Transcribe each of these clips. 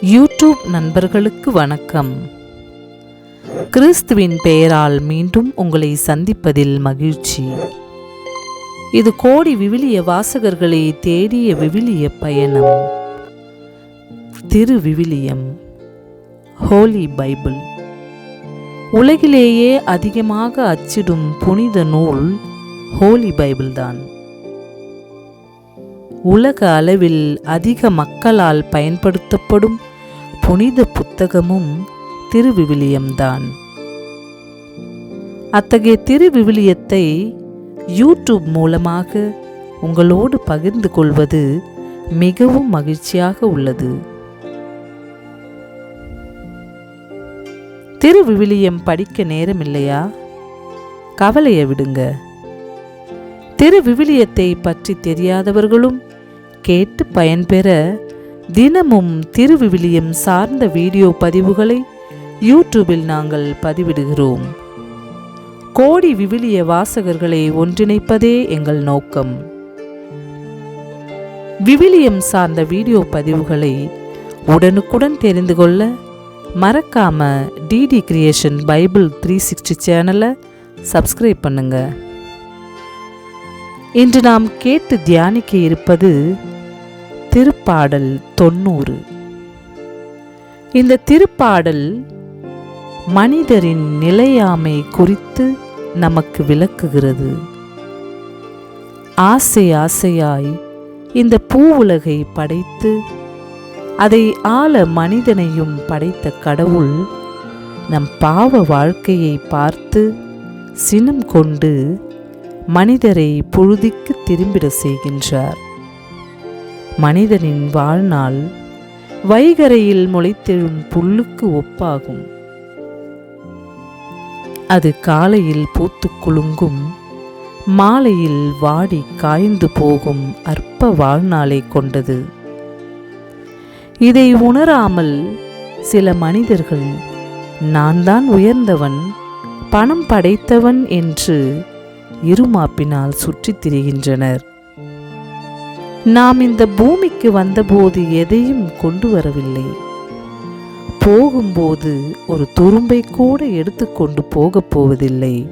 YouTube நண்பர்களுக்கு வணக்கம். கிறிஸ்துவின் பெயரால் மீண்டும் உங்களை சந்திப்பதில் மகிழ்ச்சி. இது கோடி விவிலிய வாசகர்களை தேடிய விவிலிய பயணம். திரு விவிலியம் ஹோலி பைபிள் உலகிலேயே அதிகமாக அச்சிடும் புனித நூல் ஹோலி பைபிள் தான். உலக அளவில் அதிக மக்களால் பயன்படுத்தப்படும் புனித புத்தகமும் திருவிவிலியம்தான். அத்தகைய திருவிவிலியத்தை யூடியூப் மூலமாக உங்களோடு பகிர்ந்து கொள்வது மிகவும் மகிழ்ச்சியாக உள்ளது. திருவிவிலியம் படிக்க நேரமில்லையா? கவலையை விடுங்க. திருவிவிலியத்தை பற்றி தெரியாதவர்களும் கேட்டு பயன்பெற தினமும் திருவிவிலியம் சார்ந்த வீடியோ பதிவுகளை யூடியூபில் நாங்கள் பதிவிடுகிறோம். கோடி விவிலிய வாசகர்களை ஒன்றிணைப்பதே எங்கள் நோக்கம். விவிலியம் சார்ந்த வீடியோ பதிவுகளை உடனுக்குடன் தெரிந்து கொள்ள மறக்காம DD creation Bible three sixty சேனலை சப்ஸ்கிரைப் பண்ணுங்க. இன்று நாம் கேட்டு தியானிக்க இருப்பது திருப்பாடல் தொண்ணூறு இந்த திருப்பாடல் மனிதரின் நிலையாமை குறித்து நமக்கு விளக்குகிறது. ஆசை ஆசையாய் இந்த பூவுலகை படைத்து அதை ஆள மனிதனையும் படைத்த கடவுள் நம் பாவ வாழ்க்கையை பார்த்து சினம் கொண்டு மனிதரை புழுதிக்கு திரும்பிட செய்கின்றார். மனிதனின் வாழ்நாள் வைகரையில் முளைத்தெழும் புல்லுக்கு ஒப்பாகும். அது காலையில் பூத்து குலுங்கும் மாலையில் வாடி காய்ந்து போகும் அற்ப வாழ்நாளை கொண்டது. இதை உணராமல் சில மனிதர்கள் நான் தான் உயர்ந்தவன் பணம் படைத்தவன் என்று இருமாப்பினால் சுற்றித் திரிகின்றனர். நாம் இந்த பூமிக்கு வந்தபோது எதையும் கொண்டு வரவில்லை. போகும்போது ஒரு துரும்பை கூட எடுத்துக்கொண்டு போகப் போவதில்லை.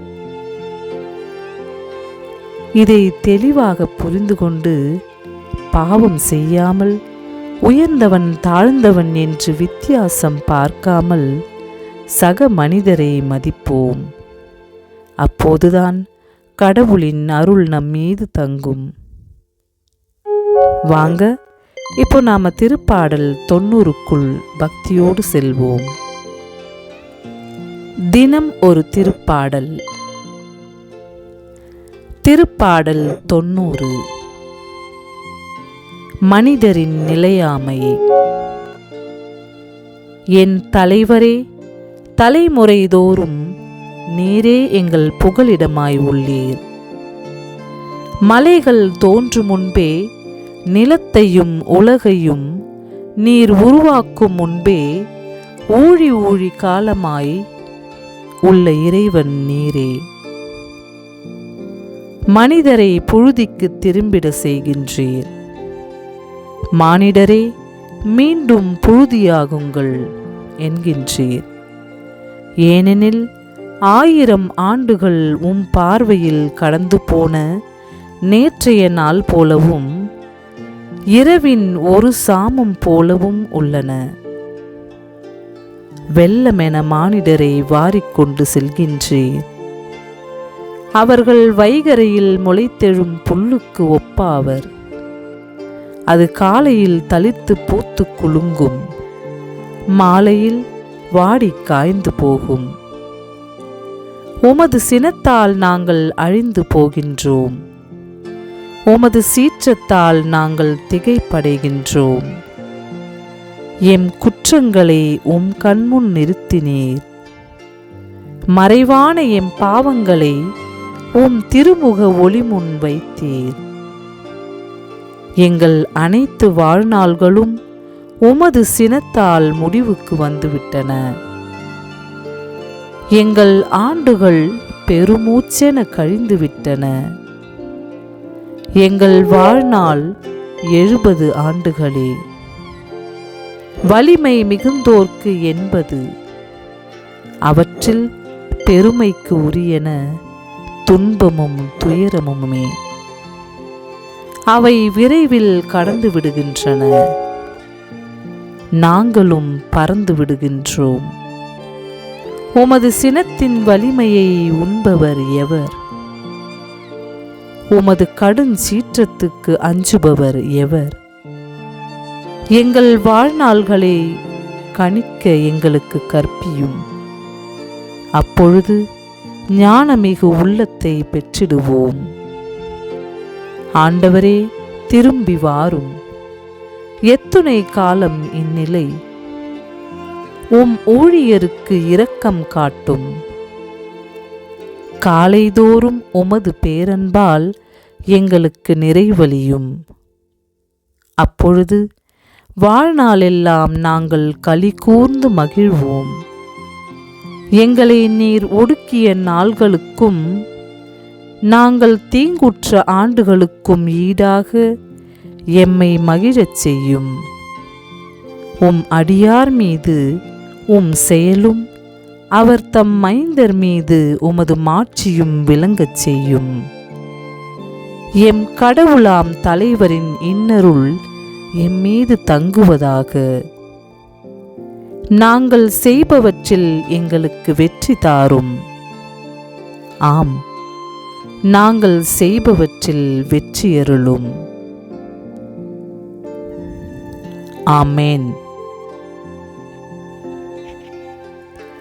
இதை தெளிவாக புரிந்து கொண்டு பாவம் செய்யாமல் உயர்ந்தவன் தாழ்ந்தவன் என்று வித்தியாசம் பார்க்காமல் சக மனிதரை மதிப்போம். அப்போதுதான் கடவுளின் அருள் நம் மீது தங்கும். வாங்க இப்போ நாம் திருப்பாடல் தொண்ணூறுக்குள் பக்தியோடு செல்வோம். தினம் ஒரு திருப்பாடல். திருப்பாடல் தொண்ணூறு. மனிதரின் நிலையாமை. என் தலைவரே தலைமுறைதோறும் நீரே எங்கள் புகலிடமாய் உள்ளீர். மலைகள் தோன்று முன்பே நிலத்தையும் உலகையும் நீர் உருவாக்கும் முன்பே ஊழி ஊழி காலமாய் உள்ள இறைவன் நீரே. மனிதரை புழுதிக்கு திரும்பிட செய்கின்றீர். மானிடரே மீண்டும் புழுதியாகுங்கள் என்கின்றீர். ஏனெனில் ஆயிரம் ஆண்டுகள் உம் பார்வையில் கடந்து போன நேற்றைய நாள் போலவும் இரவின் ஒரு சாமம் போலவும் உள்ளன. வெள்ளமென மானிடரை வாரிக்கொண்டு செல்கின்றீர் அவர்கள் வைகரையில் முளைத்தெழும் புல்லுக்கு ஒப்பாவர். அது காலையில் தளித்து பூத்து குலுங்கும். மாலையில் வாடி காய்ந்து போகும். உமது சினத்தால் நாங்கள் அழிந்து போகின்றோம். உமது சீற்றத்தால் நாங்கள் திகைப்படைகின்றோம். எம் குற்றங்களை உம் கண்முன் நிறுத்தினீர். மறைவான எம் பாவங்களை உம் திருமுக ஒளி முன் வைத்தீர். எங்கள் அனைத்து வாழ்நாள்களும் உமது சினத்தால் முடிவுக்கு வந்துவிட்டன. எங்கள் ஆண்டுகள் பெருமூச்சென கழிந்துவிட்டன. எங்கள் வாழ்நாள் எழுபது ஆண்டுகளே. வலிமை மிகுந்தோர்க்கு என்பது அவற்றில் பெருமைக்கு உரியன துன்பமும் துயரமுமே. அவை விரைவில் கடந்து விடுகின்றன. நாங்களும் பறந்து விடுகின்றோம். உமது சினத்தின் வலிமையை உண்பவர் எவர்? உமது கடும் சீற்றத்துக்கு அஞ்சுபவர் எவர்? எங்கள் வாழ்நாள்களை கணிக்க எங்களுக்கு கற்பியும். அப்பொழுது ஞானமிகு உள்ளத்தை பெற்றிடுவோம். ஆண்டவரே திரும்பி வாரும். எத்துணை காலம் இந்நிலை. உம் ஊழியருக்கு இரக்கம் காட்டும். காலைதோறும் உமது பேரன்பால் எங்களுக்கு நிறைவழியும் அப்பொழுது வாழ்நாளெல்லாம் நாங்கள் களி கூர்ந்து மகிழ்வோம். எங்களை நீர் ஒடுக்கிய நாள்களுக்கும் நாங்கள் தீங்குற்ற ஆண்டுகளுக்கும் ஈடாக எம்மை மகிழச் செய்யும். உம் அடியார் மீது உம் செயலும் அவர் தம் மைந்தர் மீது உமது மாட்சியும் விளங்கச் செய்யும். எம் கடவுளாம் தலைவரின் இன்னருள் எம் மீது தங்குவதாக. நாங்கள் செய்பவற்றில் எங்களுக்கு வெற்றி தாரும். ஆம் நாங்கள் செய்பவற்றில் வெற்றியருளும். ஆமேன்.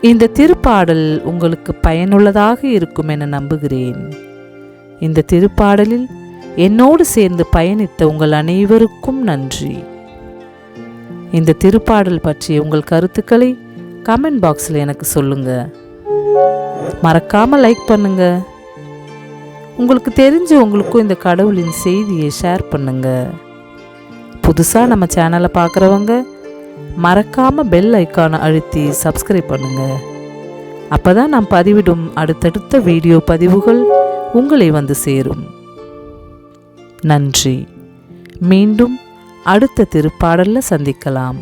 இந்த திருப்பாடல் உங்களுக்கு பயனுள்ளதாக இருக்கும் என நம்புகிறேன். இந்த திருப்பாடலில் என்னோடு சேர்ந்து பயணித்த உங்கள் அனைவருக்கும் நன்றி. இந்த திருப்பாடல் பற்றிய உங்கள் கருத்துக்களை கமெண்ட் பாக்ஸில் எனக்கு சொல்லுங்க. மறக்காமல் லைக் பண்ணுங்க. உங்களுக்கு தெரிஞ்ச உங்களுக்கும் இந்த கடவுளின் செய்தியை ஷேர் பண்ணுங்க. புதுசாக நம்ம சேனலை பார்க்குறவங்க மறக்காமல் பெல் ஐக்கானை அழுத்தி சப்ஸ்கிரைப் பண்ணுங்கள் அப்போ தான் நான் பதிவிடும் அடுத்தடுத்த வீடியோ பதிவுகள் உங்களை வந்து சேரும். நன்றி. மீண்டும் அடுத்த திருப்பாடலில் சந்திக்கலாம்.